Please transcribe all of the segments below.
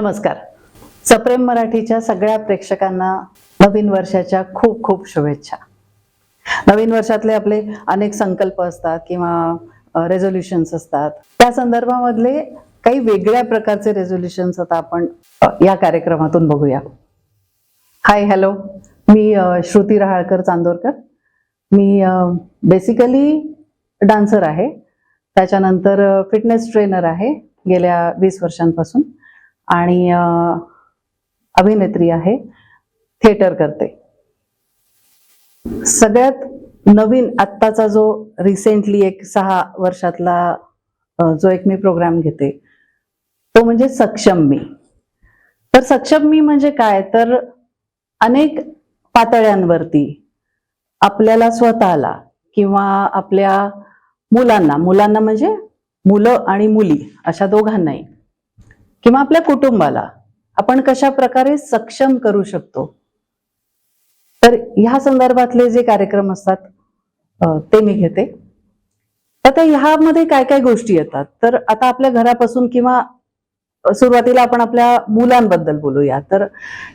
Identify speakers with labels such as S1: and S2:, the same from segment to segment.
S1: नमस्कार. सप्रेम मराठीच्या सगळ्या प्रेक्षकांना नवीन वर्षाच्या खूप खूप शुभेच्छा. नवीन वर्षातले आपले अनेक संकल्प असतात किंवा रेझोल्युशन्स असतात. त्या संदर्भामधले काही वेगळ्या प्रकारचे रेझोल्युशन्स आता आपण या कार्यक्रमातून बघूया. हाय हॅलो मी श्रुती रहाळकर चांदोरकर. मी बेसिकली डान्सर आहे. त्याच्यानंतर फिटनेस ट्रेनर आहे गेल्या वीस वर्षांपासून. आणि अभिनेत्री आहे थिएटर करते. सगळ्यात नवीन आत्ताचा जो रिसेंटली एक सहा वर्षातला जो एक मी प्रोग्राम घेते तो म्हणजे सक्षम मी. तर सक्षम मी म्हणजे काय? तर अनेक पातळ्यांवरती आपल्याला स्वतःला किंवा आपल्या मुलांना मुलांना म्हणजे मुलं आणि मुली अशा दोघांनाही किंवा आपल्या कुटुंबाला आपण कशा प्रकारे सक्षम करू शकतो? तर ह्या संदर्भातले जे कार्यक्रम असतात ते मी घेते. आता ह्यामध्ये काय काय गोष्टी येतात? तर आता आपल्या घरापासून किंवा सुरुवातीला आपण आपल्या मुलांबद्दल बोलूया. तर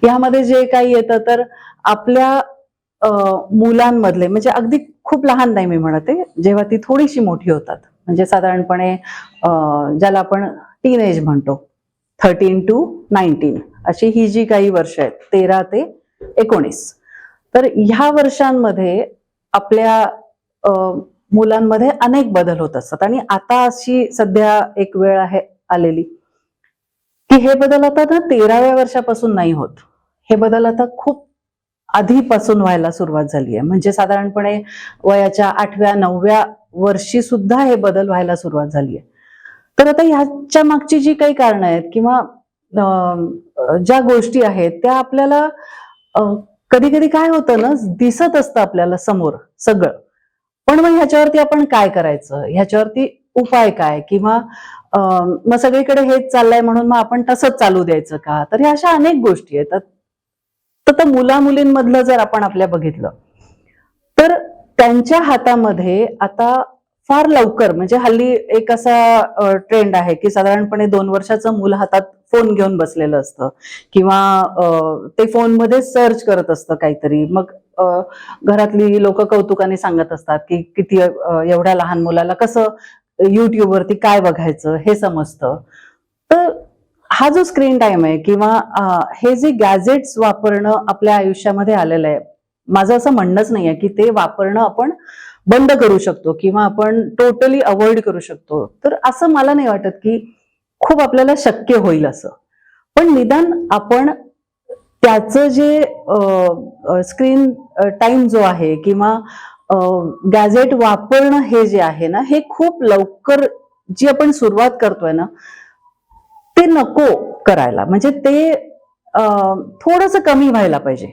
S1: ह्यामध्ये जे काही येतं तर आपल्या मुलांमधले म्हणजे अगदी खूप लहान नाही मी म्हणते जेव्हा ती थोडीशी मोठी होतात. म्हणजे साधारणपणे ज्याला आपण टीन एज म्हणतो. थर्टीन टू नाईन्टीन अशी ही जी काही वर्ष आहेत तेरा ते एकोणीस. तर ह्या वर्षांमध्ये आपल्या मुलांमध्ये अनेक बदल होत असतात. आणि आता अशी सध्या एक वेळ आहे आलेली की हे बदल आता ना तेराव्या वर्षापासून नाही होत. हे बदल आता खूप आधीपासून व्हायला सुरुवात झाली आहे म्हणजे साधारणपणे वयाच्या आठव्या नवव्या वर्षी सुद्धा हे बदल व्हायला सुरुवात झाली आहे तर आता ह्याच्या मागची जी काही कारणं आहेत किंवा ज्या गोष्टी आहेत त्या आपल्याला कधी कधी काय होतं ना दिसत असतं आपल्याला समोर सगळं. पण मग ह्याच्यावरती आपण काय करायचं? ह्याच्यावरती उपाय काय? किंवा मग सगळीकडे हेच चाललंय म्हणून मग आपण तसंच चालू द्यायचं का? तर ह्या अशा अनेक गोष्टी आहेत. तर त्या मुला मुलींमधलं जर आपण आपल्या बघितलं तर त्यांच्या हातामध्ये आता फार लवकर म्हणजे हल्ली एक असा ट्रेंड आहे की साधारणपणे दोन वर्षाचं मूल हातात फोन घेऊन बसलेलं असतं. किंवा ते फोनमध्ये सर्च करत असतं काहीतरी. मग घरातली लोक कौतुकाने सांगत असतात की किती एवढ्या लहान मुलाला कसं युट्यूबवरती काय बघायचं हे समजतं. तर हा जो स्क्रीन टाइम आहे किंवा हे जे गॅजेट्स वापरणं आपल्या आयुष्यामध्ये आलेलं आहे माझं असं म्हणणंच नाही आहे की ते वापरणं आपण बंद करू शकतो किंवा आपण टोटली अवॉइड करू शकतो. तर असं मला नाही वाटत की खूप आपल्याला शक्य होईल असं. पण निदान आपण त्याचं जे स्क्रीन टाइम जो आहे किंवा गॅझेट वापरणं हे जे आहे ना हे खूप लवकर जी आपण सुरुवात करतोय ना ते नको करायला. म्हणजे ते थोडस कमी व्हायला पाहिजे.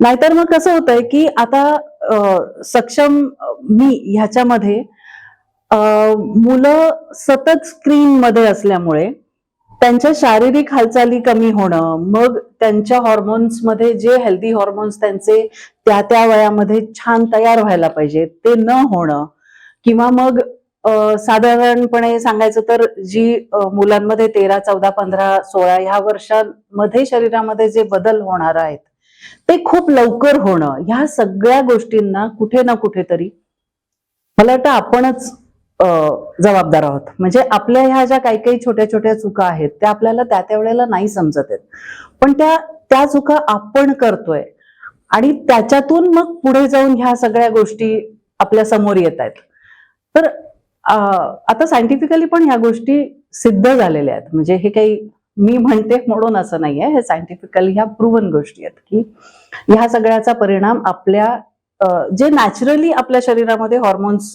S1: नाहीतर मग कसं होतंय की आता सक्षम मी ह्याच्यामध्ये मुलं सतत स्क्रीन मध्ये असल्यामुळे त्यांच्या शारीरिक हालचाली कमी होणं मग त्यांच्या हॉर्मोन्समध्ये जे हेल्दी हॉर्मोन्स त्यांचे त्या त्या वयामध्ये छान तयार व्हायला पाहिजे ते न होणं किंवा मग साधारणपणे सांगायचं तर जी मुलांमध्ये तेरा चौदा पंधरा सोळा ह्या वर्षांमध्ये शरीरामध्ये जे बदल होणार आहेत ते खूप लवकर होणं ह्या सगळ्या गोष्टींना कुठे ना कुठेतरी मला वाटतं आपणच जबाबदार आहोत. म्हणजे आपल्या ह्या ज्या काही काही छोट्या छोट्या चुका आहेत त्या आपल्याला त्या त्या वेळेला नाही समजत आहेत. पण त्या त्या चुका आपण करतोय आणि त्याच्यातून मग पुढे जाऊन ह्या सगळ्या गोष्टी आपल्यासमोर येत आहेत. तर आता सायंटिफिकली पण ह्या गोष्टी सिद्ध झालेल्या आहेत. म्हणजे हे काही मी म्हणते म्हणून असं नाही आहे हे सायंटिफिकली ह्या प्रूव्हन गोष्टी आहेत की ह्या सगळ्याचा परिणाम आपल्या अं, जे नॅचरली आपल्या शरीरामध्ये हॉर्मोन्स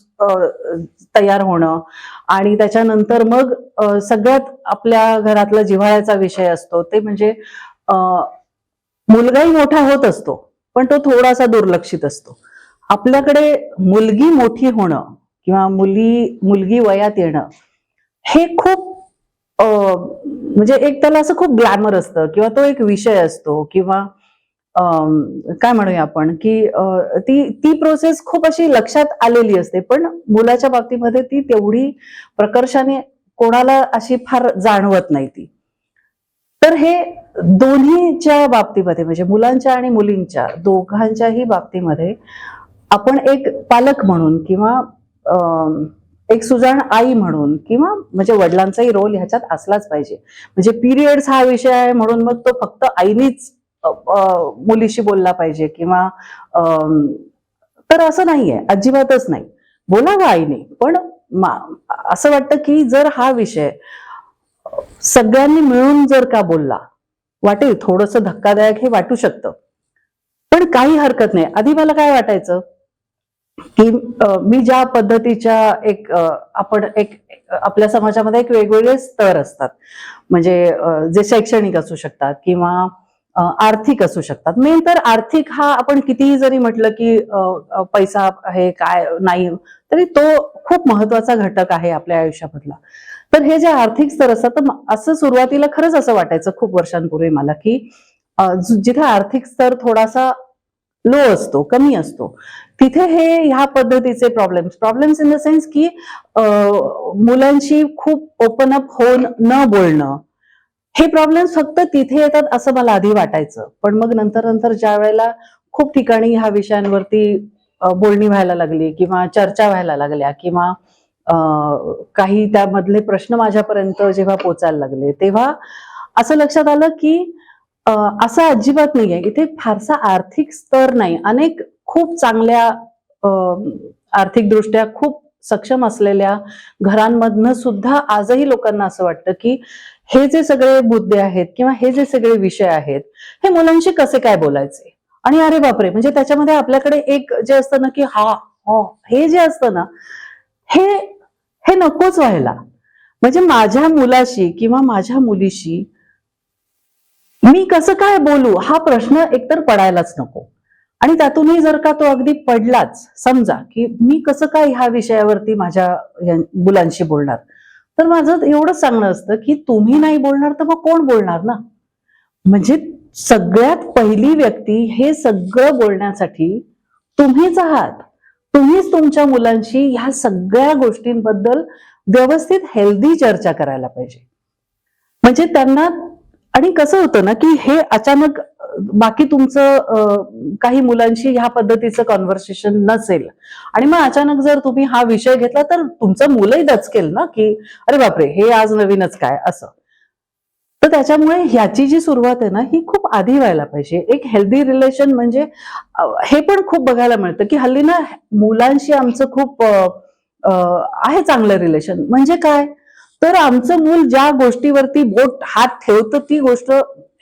S1: तयार होणं आणि त्याच्यानंतर मग सगळ्यात आपल्या घरातला जिव्हाळ्याचा विषय असतो ते म्हणजे मुलगाही मोठा होत असतो पण तो थोडासा दुर्लक्षित असतो. आपल्याकडे मुलगी मोठी होणं किंवा मुली मुलगी वयात येणं हे खूप म्हणजे एक त्याला असं खूप ग्लॅमर असतं किंवा तो एक विषय असतो किंवा काय म्हणूया आपण की ती ती प्रोसेस खूप अशी लक्षात आलेली असते. पण मुलाच्या बाबतीमध्ये ती तेवढी प्रकर्षाने कोणाला अशी फार जाणवत नाही ती. तर हे दोन्हीच्या बाबतीमध्ये म्हणजे मुलांच्या आणि मुलींच्या दोघांच्याही बाबतीमध्ये आपण एक पालक म्हणून किंवा एक सुजाण आई म्हणून किंवा म्हणजे वडिलांचाही रोल ह्याच्यात असलाच पाहिजे. म्हणजे पिरियड्स हा विषय आहे म्हणून मग तो फक्त आईनीच मुलीशी बोलला पाहिजे किंवा तर असं नाहीये अजिबातच नाही. बोलावं आईने पण असं वाटतं की जर हा विषय सगळ्यांनी मिळून जर का बोलला वाटेल थोडस धक्कादायक हे वाटू शकतं. पण काही हरकत नाही. आधी मला काय वाटायचं? की मी ज्या पद्धतीच्या एक आपण एक आपल्या समाजामध्ये एक वेगवेगळे स्तर असतात. म्हणजे जे शैक्षणिक असू शकतात किंवा आर्थिक असू शकतात. मेन तर आर्थिक हा आपण कितीही जरी म्हटलं की पैसा हे काय नाही तरी तो खूप महत्त्वाचा घटक आहे आपल्या आयुष्यामधला. तर हे जे आर्थिक स्तर असतात तर असं सुरुवातीला खरंच असं वाटायचं खूप वर्षांपूर्वी मला की जिथे आर्थिक स्तर थोडासा लो असतो कमी असतो तिथे हे ह्या पद्धतीचे problems problems in the sense की मुलांशी खूप ओपन अप होऊन न बोलणं. हे प्रॉब्लेम्स फक्त तिथे येतात असं मला आधी वाटायचं. पण मग नंतर नंतर ज्या वेळेला खूप ठिकाणी ह्या विषयांवरती बोलणी व्हायला लागली किंवा चर्चा व्हायला लागल्या किंवा काही त्यामधले प्रश्न माझ्यापर्यंत जेव्हा पोचायला लागले तेव्हा असं लक्षात आलं की असं अजिबात नाहीये. इथे फारसा आर्थिक स्तर नाही. अनेक खूप चांगल्या आर्थिकदृष्ट्या खूप सक्षम असलेल्या घरांमधनं सुद्धा आजही लोकांना असं वाटतं की हे जे सगळे मुद्दे आहेत किंवा हे जे सगळे विषय आहेत हे मुलांशी कसे काय बोलायचे? आणि अरे बापरे! म्हणजे त्याच्यामध्ये आपल्याकडे एक जे असतं ना की हा हो हे जे असतं ना हे हे नकोच व्हायला. म्हणजे माझ्या मुलाशी किंवा माझ्या मुलीशी मी कसं काय बोलू? हा प्रश्न एकतर पडायलाच नको. आणि त्यातूनही जर का तो अगदी पडलाच समजा की मी कसं काय ह्या विषयावरती माझ्या मुलांशी बोलणार? तर माझं एवढंच सांगणं असतं की तुम्ही नाही बोलणार तर मग कोण बोलणार ना? म्हणजे सगळ्यात पहिली व्यक्ती हे सगळं बोलण्यासाठी तुम्हीच आहात. तुम्हीच तुमच्या मुलांशी ह्या सगळ्या गोष्टींबद्दल व्यवस्थित हेल्दी चर्चा करायला पाहिजे. म्हणजे त्यांना आणि कसं होतं ना की हे अचानक बाकी तुमचं काही मुलांशी ह्या पद्धतीचं कॉन्व्हर्सेशन नसेल. आणि मग अचानक जर तुम्ही हा विषय घेतला तर तुमचं मुलंही दचकेल ना की अरे बापरे हे आज नवीनच काय असं. तर त्याच्यामुळे ह्याची जी सुरुवात आहे ना ही खूप आधी व्हायला पाहिजे. एक हेल्दी रिलेशन म्हणजे हे पण खूप बघायला मिळतं की हल्ली ना मुलांशी आमचं खूप आहे चांगलं रिलेशन म्हणजे काय? तर आमचं मूल ज्या गोष्टीवरती बोट हात ठेवतं ती गोष्ट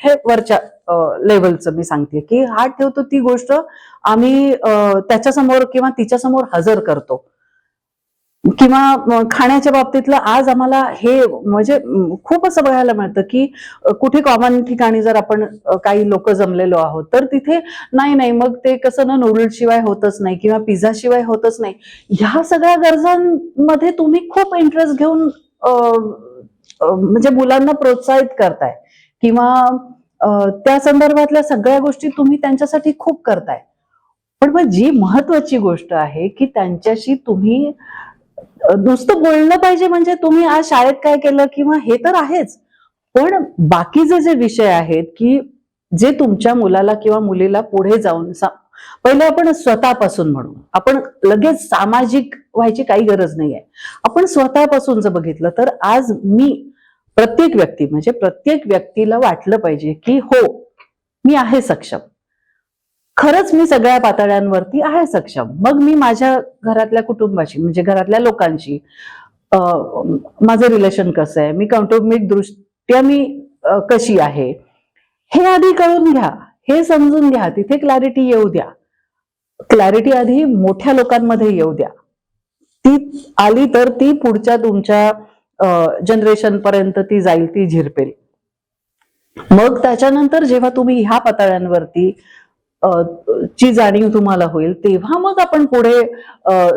S1: हे वरच्या लेवलचं मी सांगते की हात ठेवतो ती गोष्ट आम्ही त्याच्यासमोर किंवा तिच्यासमोर हजर करतो. किंवा खाण्याच्या बाबतीतलं आज आम्हाला हे म्हणजे खूप असं बघायला मिळतं की कुठे कॉमन ठिकाणी जर आपण काही लोक जमलेलो आहोत तर तिथे नाही नाही मग ते कसं ना नूडल्स शिवाय होतच नाही किंवा पिझ्झा शिवाय होतच नाही. ह्या सगळ्या गरजांमध्ये तुम्ही खूप इंटरेस्ट घेऊन म्हणजे मुलांना प्रोत्साहित करताय. किंवा त्या संदर्भातल्या सगळ्या गोष्टी तुम्ही त्यांच्यासाठी खूप करताय. पण मग जी महत्वाची गोष्ट आहे की त्यांच्याशी तुम्ही नुसतं बोललं पाहिजे म्हणजे तुम्ही आज शाळेत काय केलं किंवा हे तर आहेच. पण बाकीचे जे विषय आहेत की जे तुमच्या मुलाला किंवा मुलीला पुढे जाऊन पहिले आपण स्वतःपासून म्हणू. आपण लगेच सामाजिक व्हायची काही गरज नाही आहे आपण स्वतःपासून जर बघितलं तर आज मी प्रत्येक व्यक्ती म्हणजे प्रत्येक व्यक्तीला वाटलं पाहिजे की हो मी आहे सक्षम. खरंच मी सगळ्या पातळ्यांवरती आहे सक्षम. मग मी माझ्या घरातल्या कुटुंबाशी म्हणजे घरातल्या लोकांशी माझं रिलेशन कसं आहे मी कौटुंबिक दृष्ट्या मी कशी आहे हे आधी कळून घ्या हे समजून घ्या तिथे क्लॅरिटी येऊ द्या. क्लॅरिटी आधी मोठ्या लोकांमध्ये येऊ द्या. ती आली तर ती पुढच्या तुमच्या जनरेशन पर्यंत ती जाईल ती झिरपेल. मग त्याच्यानंतर जेव्हा तुम्ही ह्या पातळ्यांवरती ची जाणीव तुम्हाला होईल तेव्हा मग आपण पुढे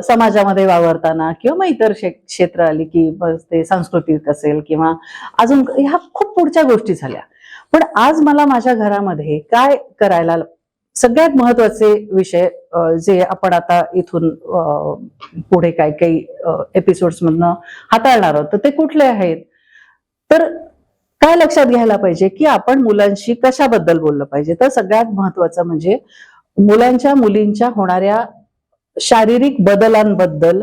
S1: समाजामध्ये वावरताना किंवा मग इतर क्षेत्र आली की बस ते सांस्कृतिक असेल किंवा अजून ह्या खूप पुढच्या गोष्टी झाल्या. पण आज मला माझ्या घरामध्ये काय करायला सगळ्यात महत्त्वाचे विषय जे आपण आता इथून अ, पुढे काही काही एपिसोड्स मधनं हाताळणार आहोत तर ते कुठले आहेत? तर काय लक्षात घ्यायला पाहिजे की आपण मुलांशी कशाबद्दल बोललं पाहिजे? तर सगळ्यात महत्वाचं म्हणजे मुलांच्या मुलींच्या होणाऱ्या शारीरिक बदलांबद्दल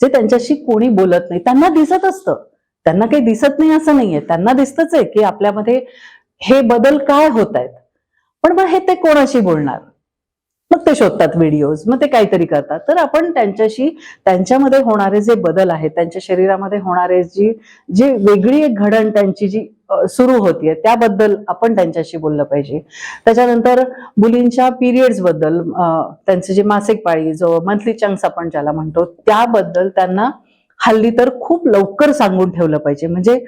S1: जे त्यांच्याशी कोणी बोलत नाही त्यांना दिसत असतं. त्यांना काही दिसत नाही असं नाहीये. त्यांना दिसतच आहे की आपल्यामध्ये हे बदल काय होत आहेत? पण मग हे ते कोणाशी बोलणार? मग ते शोधतात व्हिडिओज मग ते काहीतरी करतात. तर आपण त्यांच्याशी त्यांच्यामध्ये होणारे जे बदल आहेत त्यांच्या शरीरामध्ये होणारे जी जी वेगळी एक घडण त्यांची जी सुरू होतीये त्याबद्दल आपण त्यांच्याशी बोललं पाहिजे. त्याच्यानंतर मुलींच्या पिरियड्सबद्दल त्यांचे जे मासिक पाळी जो मंथली चंक्स आपण ज्याला म्हणतो त्याबद्दल त्यांना हल्ली तर खूप लवकर सांगून ठेवलं पाहिजे. म्हणजे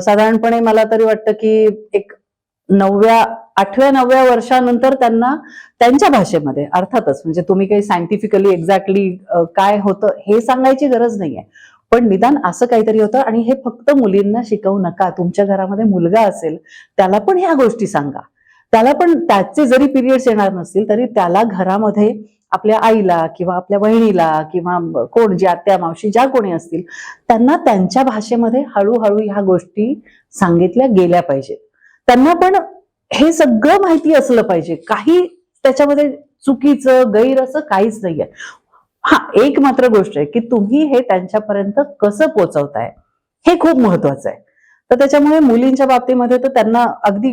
S1: साधारणपणे मला तरी वाटतं की एक नवव्या आठव्या नवव्या वर्षानंतर त्यांना त्यांच्या भाषेमध्ये अर्थातच म्हणजे तुम्ही काही सायंटिफिकली एक्झॅक्टली काय होतं हे सांगायची गरज नाहीये. पण निदान असं काहीतरी होतं आणि हे फक्त मुलींना शिकवू नका. तुमच्या घरामध्ये मुलगा असेल त्याला पण ह्या गोष्टी सांगा. त्याला पण त्याचे जरी पिरियड्स येणार नसतील तरी त्याला घरामध्ये आपल्या आईला किंवा आपल्या बहिणीला किंवा कोण जी आत्या मावशी ज्या कोणी असतील त्यांना त्यांच्या भाषेमध्ये हळूहळू ह्या गोष्टी सांगितल्या गेल्या पाहिजेत. त्यांना पण हे सगळं माहिती असलं पाहिजे. काही त्याच्यामध्ये चुकीचं गैर असं काहीच नाहीये. हा एक मात्र गोष्ट आहे की तुम्ही हे त्यांच्यापर्यंत कसं पोहोचवताय हे खूप महत्वाचं आहे. तर त्याच्यामुळे मुलींच्या बाबतीमध्ये तर त्यांना अगदी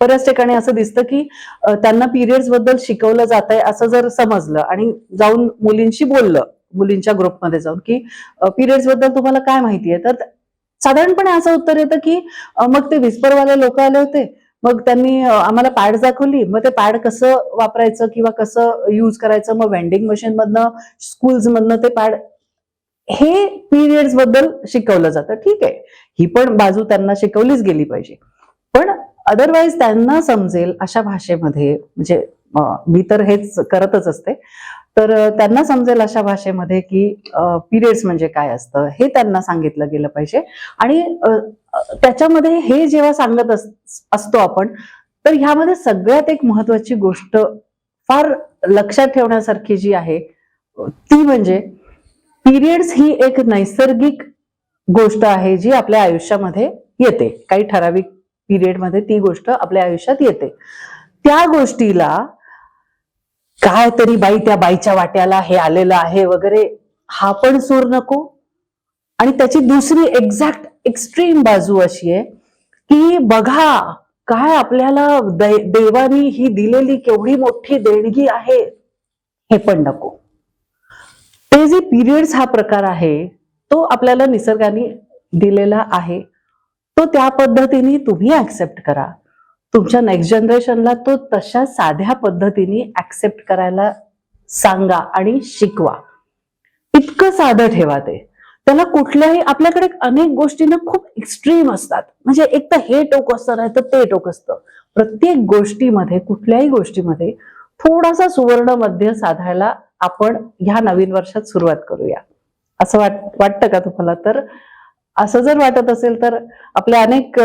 S1: बऱ्याच ठिकाणी असं दिसतं की त्यांना पिरियड्सबद्दल शिकवलं जात आहे असं जर समजलं आणि जाऊन मुलींशी बोललं मुलींच्या ग्रुपमध्ये जाऊन की पिरियड्सबद्दल तुम्हाला काय माहिती आहे? तर साधारणपणे असं उत्तर येतं की मग ते विस्परवाले लोक आले होते. मग त्यांनी आम्हाला पॅड दाखवली. मग ते पॅड कसं वापरायचं किंवा कसं युज करायचं? मग वेंडिंग मशीन मधनं स्कूल्स मधनं ते पॅड. हे पिरियड्सबद्दल शिकवलं जातं. ठीक आहे. ही पण बाजू त्यांना शिकवलीच गेली पाहिजे. पण अदरवाईज त्यांना समजेल अशा भाषेमध्ये म्हणजे मी तर हेच करतच असते. तर त्यांना समजेल अशा भाषेमध्ये की पिरियड्स म्हणजे काय असतं हे त्यांना सांगितलं गेलं पाहिजे. आणि त्याच्यामध्ये हे जेव्हा सांगत असतो आपण तर ह्यामध्ये सगळ्यात एक महत्वाची गोष्ट फार लक्षात ठेवण्यासारखी जी आहे ती म्हणजे पिरियड्स ही एक नैसर्गिक गोष्ट आहे जी आपल्या आयुष्यामध्ये येते. काही ठराविक पिरियडमध्ये ती गोष्ट आपल्या आयुष्यात येते. त्या गोष्टीला काय तरी बाई त्या बाईच्या वाट्याला हे आलेलं आहे वगैरे हा पण सूर नको. आणि त्याची दुसरी एक्झॅक्ट एक्स्ट्रीम बाजू अशी आहे की बघा काय आपल्याला देवानी ही दिलेली केवढी मोठी देणगी आहे हे पण नको. ते जे पिरियड्स हा प्रकार आहे तो आपल्याला निसर्गाने दिलेला आहे तो त्या पद्धतीने तुम्ही ऍक्सेप्ट करा. तुमच्या नेक्स्ट जनरेशनला तो तशा साध्या पद्धतीने ऍक्सेप्ट करायला सांगा आणि शिकवा. इतकं साधं ठेवा ते. त्याला कुठल्याही आपल्याकडे अनेक गोष्टींना खूप एक्स्ट्रीम असतात. म्हणजे एक तर हे टोक असतं नाही तर ते टोक असतं. प्रत्येक गोष्टीमध्ये कुठल्याही गोष्टीमध्ये थोडासा सुवर्ण मध्य साधायला आपण ह्या नवीन वर्षात सुरुवात करूया. असं वाट वाटतं का तुम्हाला? तर असं जर वाटत असेल तर आपल्या अनेक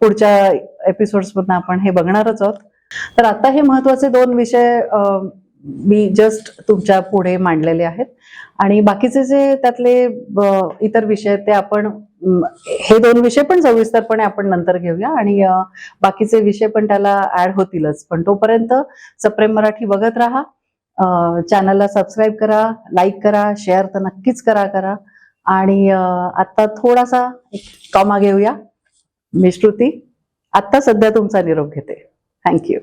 S1: पुढच्या एपिसोड्स मधून आपण हे बघणारच आहोत. तर आता हे महत्त्वाचे दोन विषय मी जस्ट तुमच्यापुढे मांडलेले आहेत. आणि बाकीचे जे त्यातले इतर विषय ते आपण हे दोन विषय पण सविस्तरपणे आपण नंतर घेऊया. आणि बाकीचे विषय पण त्याला ऍड होतीलच. पण तोपर्यंत सप्रेम मराठी बघत राहा. चॅनलला सबस्क्राईब करा लाईक करा शेअर तर नक्कीच करा करा. आणि आता थोडासा कॉमा घेऊया. मी श्रुती. आत्ता सध्या तुमचा निरोप घेते. थँक्यू